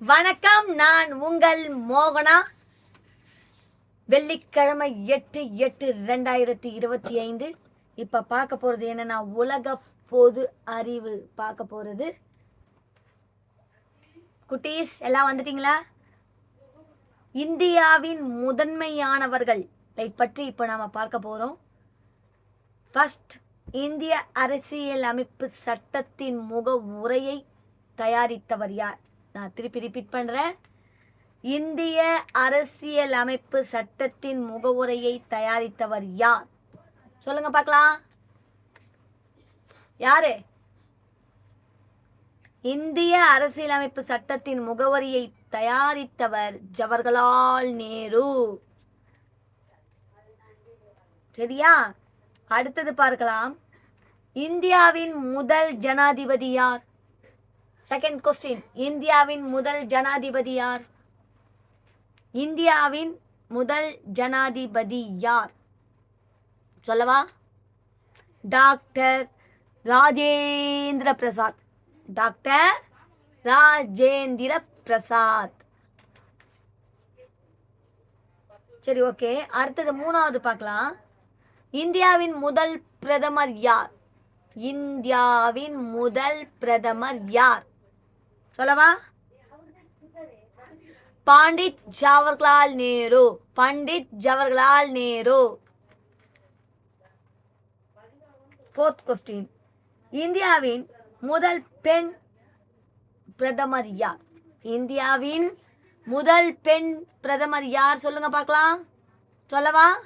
வணக்கம் நான் உங்கள் மோகனா. வெள்ளிக்கிழமை எட்டு எட்டு ரெண்டாயிரத்தி இருபத்தி ஐந்து. இப்போ பார்க்க போகிறது என்னன்னா உலக பொது அறிவு பார்க்க போகிறது குட்டீஸ் எல்லாம் வந்துட்டீங்களா? இந்தியாவின் முதன்மையானவர்களை. பற்றி இப்போ நாம் பார்க்க போகிறோம் ஃபர்ஸ்ட் இந்திய அரசியல் அமைப்பு சட்டத்தின் முக உரையை தயாரித்தவர் யார்? நான் திருப்பி ரிப்பீட் பண்ணுறேன் இந்திய அரசியல் அமைப்பு சட்டத்தின் முகவுரையை தயாரித்தவர் யார்? சொல்லுங்க பார்க்கலாம். யாரு? இந்திய அரசியலமைப்பு சட்டத்தின் முகவரியை தயாரித்தவர் ஜவஹர்லால் நேரு. சரியா? அடுத்தது பார்க்கலாம். இந்தியாவின் முதல் ஜனாதிபதி யார்? செகண்ட் கொஸ்டின் இந்தியாவின் முதல் ஜனாதிபதி யார்? இந்தியாவின் முதல் ஜனாதிபதி யார்? சொல்லவா? டாக்டர் ராஜேந்திர பிரசாத். டாக்டர் ராஜேந்திர பிரசாத். சரி ஓகே. அடுத்தது மூணாவது பார்க்கலாம். இந்தியாவின் முதல் பிரதமர் யார்? இந்தியாவின் முதல் பிரதமர் யார்? சொல்லவா? பண்டிட் ஜவஹர்லால் நேரு பண்டிட் ஜவஹர்லால் நேரு. ஃபோர்த் கொஸ்டின் இந்தியாவின் முதல் பெண் பிரதமர் யார்? இந்தியாவின் முதல் பெண் பிரதமர் யார் சொல்லுங்க பார்க்கலாம். சொல்லவா?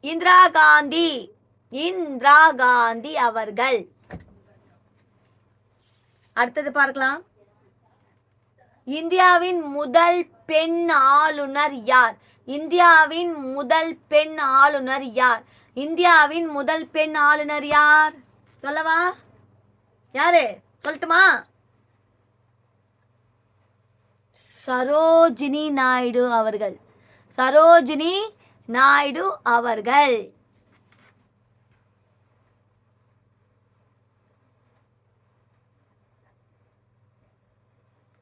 இந்திரா காந்தி. இந்திரா காந்தி அவர்கள். அடுத்தது பார்க்கலாம். இந்தியாவின் முதல் பெண் ஆளுநர் யார்? இந்தியாவின் முதல் பெண் ஆளுநர் யார்? இந்தியாவின் முதல் பெண் ஆளுநர் யார்? சொல்லவா? யாரு? சொல்லட்டுமா? சரோஜினி நாயுடு அவர்கள். சரோஜினி நாயுடு அவர்கள்.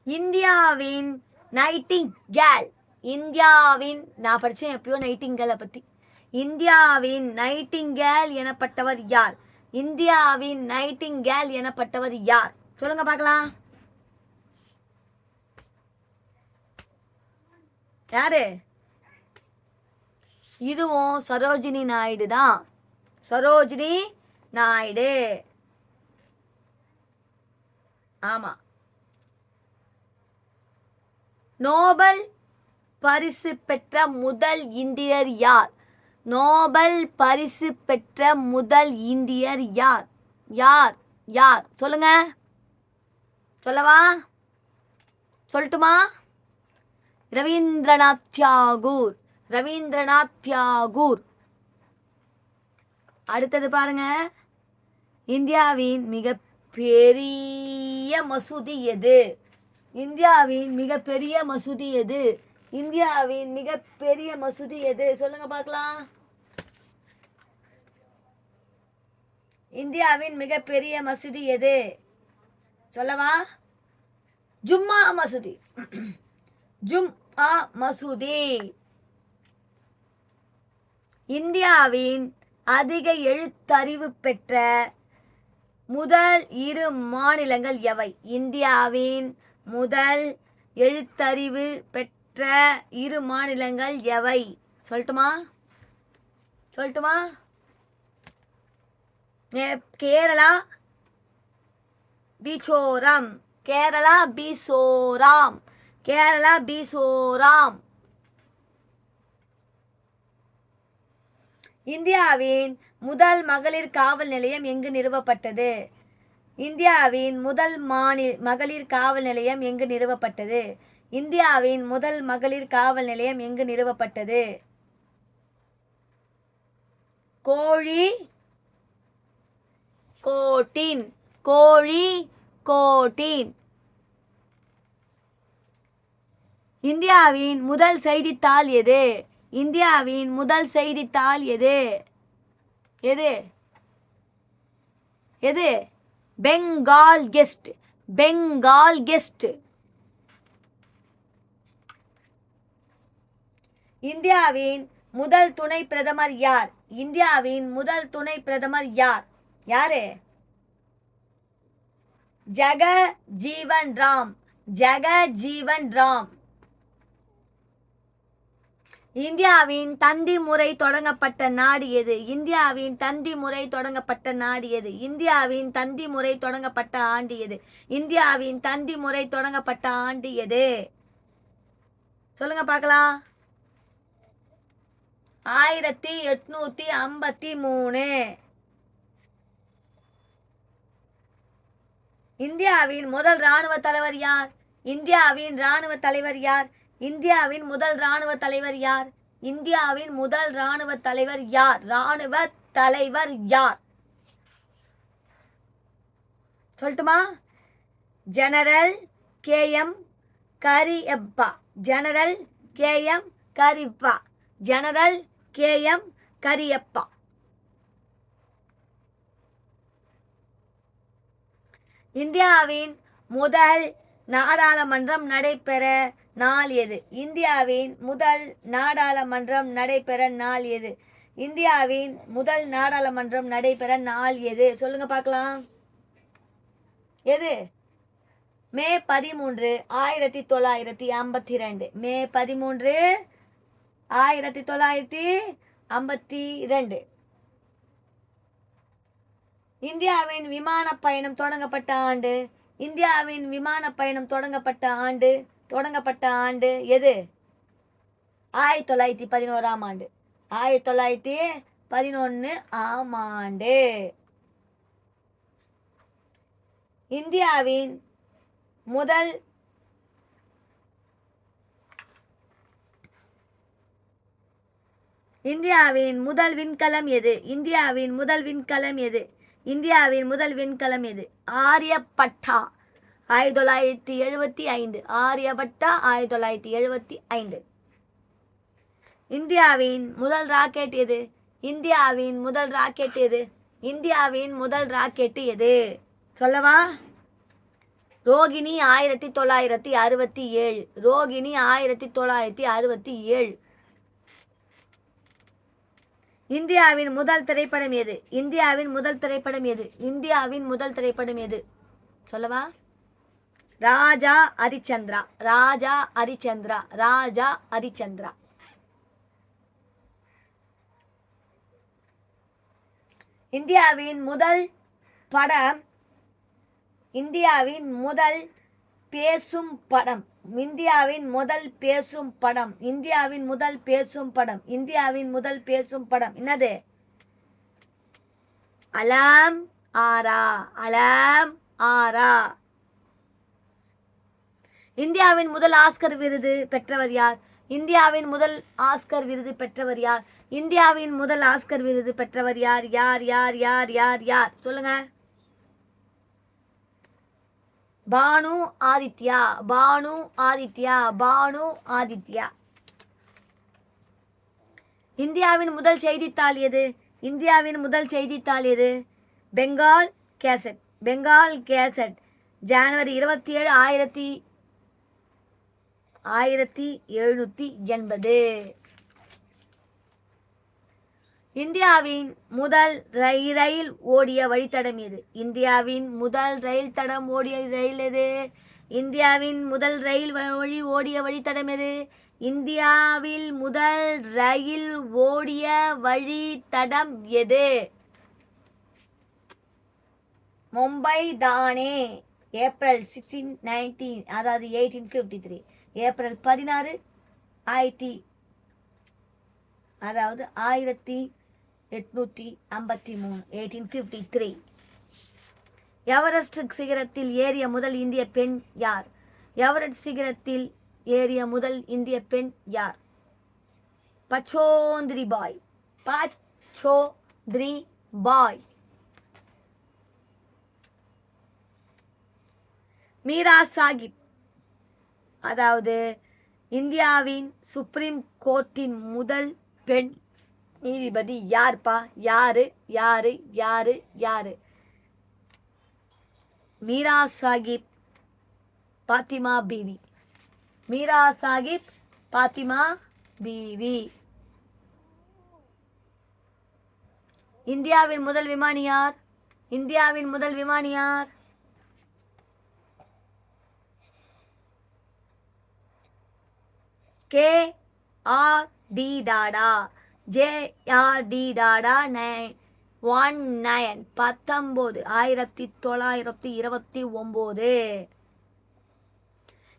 இந்தியாவின் நைட்டிங் கேல் இந்தியாவின் நான் படித்தேன் எப்பயோ நைட்டிங்கேலை பற்றி இந்தியாவின் நைட்டிங்கேல் எனப்பட்டவர் யார்? இந்தியாவின் நைட்டிங்கேல் எனப்பட்டவர் யார்? சொல்லுங்க பார்க்கலாம். யாரு? இதுவும் சரோஜினி நாயுடு தான். சரோஜினி நாயுடு. ஆமாம் நோபல் பரிசு பெற்ற முதல் இந்தியர் யார்? நோபல் பரிசு பெற்ற முதல் இந்தியர் யார்? யார்? யார்? சொல்லுங்க. சொல்லவா? சொல்லட்டுமா? ரவீந்திரநாத் தியாகூர் ரவீந்திரநாத் தியாகூர் அடுத்தது பாருங்க. இந்தியாவின் மிக பெரிய மசூதி எது? இந்தியாவின் மிகப்பெரிய மசூதி எது? இந்தியாவின் மிகப்பெரிய மசூதி எது? சொல்லுங்க பார்க்கலாம். இந்தியாவின் மிகப்பெரிய மசூதி எது? சொல்லவா? ஜும்மா மசூதி. ஜும்மா மசூதி. இந்தியாவின் அதிக எழுத்தறிவு பெற்ற முதல் இரு மாநிலங்கள் எவை? இந்தியாவின் முதல் எழுத்தறிவு பெற்ற இரு மாநிலங்கள் எவை? சொல்லட்டுமா? சொல்லட்டுமா? கேரளா பீச்சோரம் கேரளா பீசோராம் கேரளா பீசோராம் இந்தியாவின் முதல் மகளிர் காவல் நிலையம் எங்கு நிறுவப்பட்டது? இந்தியாவின் முதல் மாநில மகளிர் காவல் நிலையம் எங்கு நிறுவப்பட்டது? இந்தியாவின் முதல் மகளிர் காவல் நிலையம் எங்கு நிறுவப்பட்டது? கோழி கோட்டின் கோழி கோட்டின். இந்தியாவின் முதல் செய்தித்தாள் எது? இந்தியாவின் முதல் செய்தித்தாள் எது? எது? எது? பெங்கால் கெஸ்ட் பெங்கால் கெஸ்ட் இந்தியாவின் முதல் துணை பிரதமர் யார்? இந்தியாவின் முதல் துணை பிரதமர் யார்? யாரு? ஜெக ஜீவன் ராம். ஜெக ஜீவன் ராம். இந்தியாவின் தந்தி முறை தொடங்கப்பட்ட நாடு எது? இந்தியாவின் தந்தி முறை தொடங்கப்பட்ட நாடு எது? இந்தியாவின் தந்தி முறை தொடங்கப்பட்ட ஆண்டு எது? இந்தியாவின் தந்தி முறை தொடங்கப்பட்ட ஆண்டு எது? சொல்லுங்க பார்க்கலாம். ஆயிரத்தி எட்நூத்தி ஐம்பத்தி மூணு. இந்தியாவின் முதல் ராணுவ தலைவர் யார்? இந்தியாவின் ராணுவ தலைவர் யார்? இந்தியாவின் முதல் ராணுவ தலைவர் யார்? இந்தியாவின் முதல் ராணுவ தலைவர் யார்? ராணுவ தலைவர் யார்? சொல்லட்டுமா? General K M Cariappa general K M Cariappa. General K M Cariappa இந்தியாவின் முதல் நாடாளுமன்றம் நடைபெற நாள் எது? இந்தியாவின் முதல் நாடாளுமன்றம் நடைபெற நாள் எது? இந்தியாவின் முதல் நாடாளுமன்றம் நடைபெற நாள் எது? சொல்லுங்க பார்க்கலாம். எது? மே பதிமூன்று ஆயிரத்தி தொள்ளாயிரத்தி ஐம்பத்தி ரெண்டு மே பதிமூன்று ஆயிரத்தி தொள்ளாயிரத்தி ஐம்பத்தி ரெண்டு இந்தியாவின் விமான பயணம் தொடங்கப்பட்ட ஆண்டு. இந்தியாவின் விமான பயணம் தொடங்கப்பட்ட ஆண்டு. தொடங்கப்பட்ட ஆண்டு எது? ஆயிரத்தி தொள்ளாயிரத்தி பதினோராம் ஆண்டு. ஆயிரத்தி தொள்ளாயிரத்தி பதினொன்று ஆம் ஆண்டு. இந்தியாவின் முதல் இந்தியாவின் முதல் விண்கலம் எது? இந்தியாவின் முதல் விண்கலம் எது? இந்தியாவின் முதல் விண்கலம் எது? ஆரியப்பட்டா. ஆயிரத்தி தொள்ளாயிரத்தி எழுபத்தி ஐந்து. ஆரியபட்டா ஆயிரத்தி தொள்ளாயிரத்தி எழுபத்தி ஐந்து. இந்தியாவின் முதல் ராக்கெட் எது? இந்தியாவின் முதல் ராக்கெட் எது? இந்தியாவின் முதல் ராக்கெட் எது? சொல்லவா? ரோகிணி ஆயிரத்தி தொள்ளாயிரத்தி அறுபத்தி ஏழு. ரோகிணி ஆயிரத்தி தொள்ளாயிரத்தி அறுபத்தி ஏழு. இந்தியாவின் முதல் திரைப்படம் எது? இந்தியாவின் முதல் திரைப்படம் எது? இந்தியாவின் முதல் திரைப்படம் எது? சொல்லவா? ராஜா ஹரிச்சந்திரா ராஜா ஹரிச்சந்திரா ராஜா ஹரிச்சந்திரா இந்தியாவின் முதல் படம் இந்தியாவின் முதல் பேசும் படம் இந்தியாவின் முதல் பேசும் படம் இந்தியாவின் முதல் பேசும் படம் இந்தியாவின் முதல் பேசும் படம். என்னது? அலாம் ஆரா அலாம் ஆரா. இந்தியாவின் முதல் ஆஸ்கர் விருது பெற்றவர் யார்? இந்தியாவின் முதல் ஆஸ்கர் விருது பெற்றவர் யார்? இந்தியாவின் முதல் ஆஸ்கர் விருது பெற்றவர் யார்? யார் யார் யார் யார் யார்? சொல்லுங்க. பானு ஆதித்யா பானு ஆதித்யா பானு ஆதித்யா. இந்தியாவின் முதல் செய்தித்தாள் எது? இந்தியாவின் முதல் செய்தித்தாள் எது? Bengal gazette Bengal gazette. ஜனவரி இருபத்தி ஏழு ஆயிரத்தி ஆயிரத்தி எழுநூற்றி எண்பது. இந்தியாவின் முதல் ரயில் ரயில் ஓடிய வழித்தடம் எது? இந்தியாவின் முதல் ரயில் தடம் ஓடிய ரயில் எது? இந்தியாவின் முதல் ரயில் வழி ஓடிய வழித்தடம் எது? இந்தியாவில் முதல் ரயில் ஓடிய வழித்தடம் எது? Mumbai Thane April sixteen nineteen அதாவது எயிட்டீன் ஃபிஃப்டி த்ரீ ஏப்ரல் பதினாறு ஆயிரத்தி அதாவது ஆயிரத்தி எட்நூற்றி ஐம்பத்தி மூணு எயிட்டீன் ஃபிஃப்டி த்ரீ எவரெஸ்ட் சிகரத்தில் ஏறிய முதல் இந்திய பெண் யார்? எவரெஸ்ட் சிகரத்தில் ஏறிய முதல் இந்திய பெண் யார்? பச்சோந்திரி பாய். பச்சோந்திரி பாய். மீரா சாஹிப் அதாவது இந்தியாவின் சுப்ரீம் கோர்ட்டின் முதல் பெண் நீதிபதி யார்ப்பா? யாரு? யாரு? யாரு? யாரு? மீரா சாஹிப் பாத்திமா பீவி. மீரா சாஹிப் பாத்திமா பீவி. இந்தியாவின் முதல் விமானி யார்? இந்தியாவின் முதல் விமானி யார்? K R D Tata J R D Tata nine. One nine. பத்தொம்போது. ஆயிரத்தி தொள்ளாயிரத்தி இருபத்தி ஒம்பது.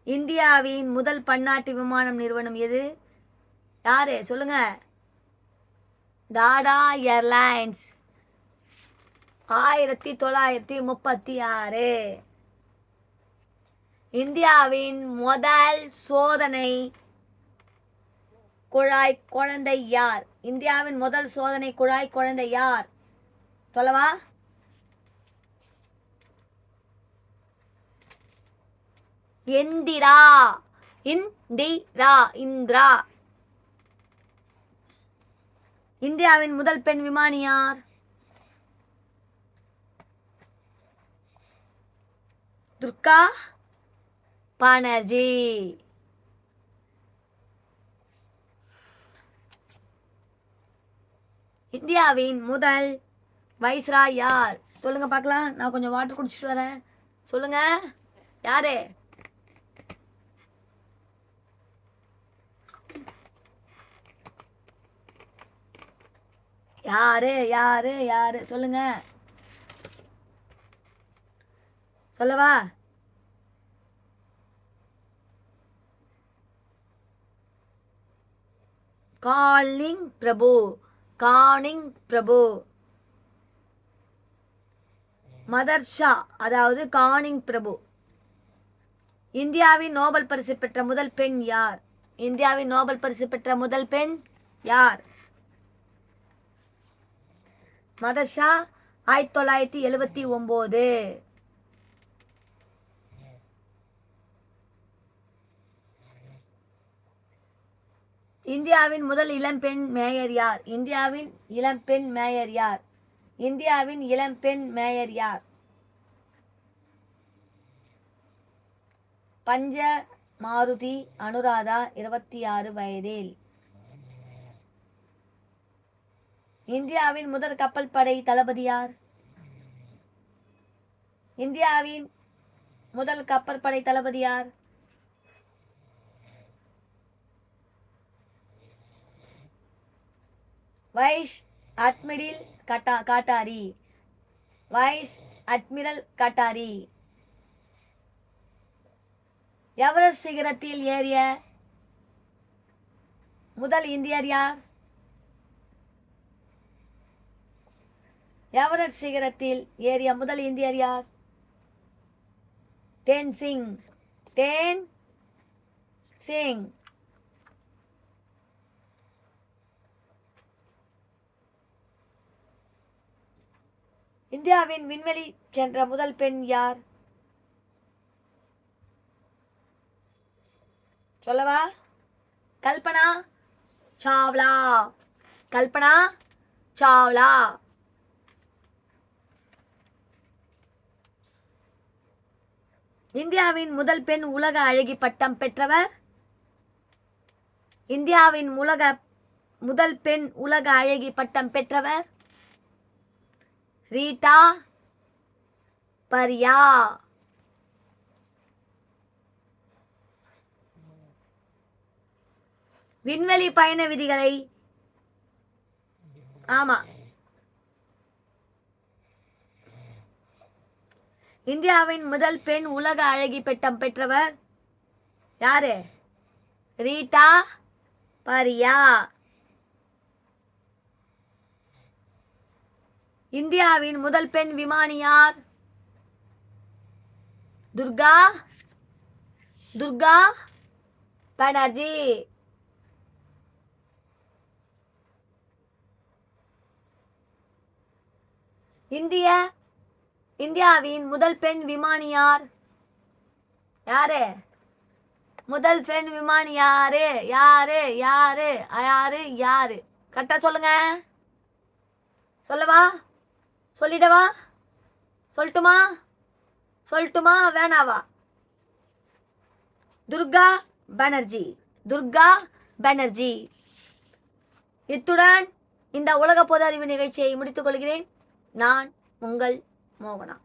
இந்தியாவின் முதல் பன்னாட்டு விமானம் நிறுவனம் எது? யாரு? சொல்லுங்க. டாடா ஏர்லைன்ஸ். ஆயிரத்தி தொள்ளாயிரத்தி முப்பத்தி ஆறு இந்தியாவின் முதல் சோதனை குழாய் குழந்தை யார்? இந்தியாவின் முதல் சோதனை குழாய் குழந்தை யார்? சொல்லவா? எந்திரா இந்திரா இந்திரா. இந்தியாவின் முதல் பெண் விமானி யார்? துர்கா பானர்ஜி. இந்தியாவின் முதல் வைஸ்ராய் யார்? சொல்லுங்க பார்க்கலாம். நான் கொஞ்சம் வாட்டர் குடிச்சிட்டு வரேன். சொல்லுங்க. யாரு? யாரு? யாரு? யாரு? சொல்லுங்க. சொல்லவா? காலிங் பிரபு. கானிங் பிரபு. மதர்ஷா அதாவது கானிங் பிரபு. இந்தியாவின் நோபல் பரிசு பெற்ற முதல் பெண் யார்? இந்தியாவின் நோபல் பரிசு பெற்ற முதல் பெண் யார்? மதர்ஷா ஆயிரத்தி தொள்ளாயிரத்தி எழுபத்தி ஒம்போது. இந்தியாவின் முதல் இளம்பெண் மேயர் யார்? இந்தியாவின் இளம்பெண் மேயர் யார்? இந்தியாவின் இளம்பெண் மேயர் யார்? பஞ்ச மாருதி அனுராதா இருபத்தி ஆறு வயதில். இந்தியாவின் முதல் கப்பல் படை தளபதி யார்? இந்தியாவின் முதல் கப்பற்படை தளபதி யார்? வைஸ் அட்மிரல் கட்டா Katari. Vice admiral Katari. Everest சிகரத்தில் ஏறிய முதல் இந்தியர் யார்? எவரெஸ்ட் சிகரத்தில் ஏறிய முதல் இந்தியர் யார்? தேன் சிங். தேன் சிங். இந்தியாவின் விண்வெளி சென்ற முதல் பெண் யார்? சொல்லவா? கல்பனா சாவ்லா. கல்பனா சாவ்லா. இந்தியாவின் முதல் பெண் உலக அழகி பட்டம் பெற்றவர்? இந்தியாவின் உலக முதல் பெண் உலக அழகி பட்டம் பெற்றவர்? ரீட்டா பரியா. விண்வெளி பயண விதிகளை. ஆமா. இந்தியாவின் முதல் பெண் உலக அழகி பெட்டம் பெற்றவர் யாரு? ரீட்டா பரியா. இந்தியாவின் முதல் பெண் விமானி யார்? துர்கா? துர்கா பானர்ஜி. இந்திய இந்தியாவின் முதல் பெண் விமானி யார்? யாரு? முதல் பெண் விமானி யாரு? யாரு? யாரு? யாரு? யாரு? கரெக்டா சொல்லுங்க. சொல்லவா? சொல்லிடவா? சொல்லட்டுமா? சொல்லட்டுமா? வேணாவா? துர்கா பானர்ஜி. துர்கா பானர்ஜி. இத்துடன் இந்த உலக பொது அறிவு நிகழ்ச்சியை முடித்துக் கொள்கிறேன். நான் உங்கள் மோகனா.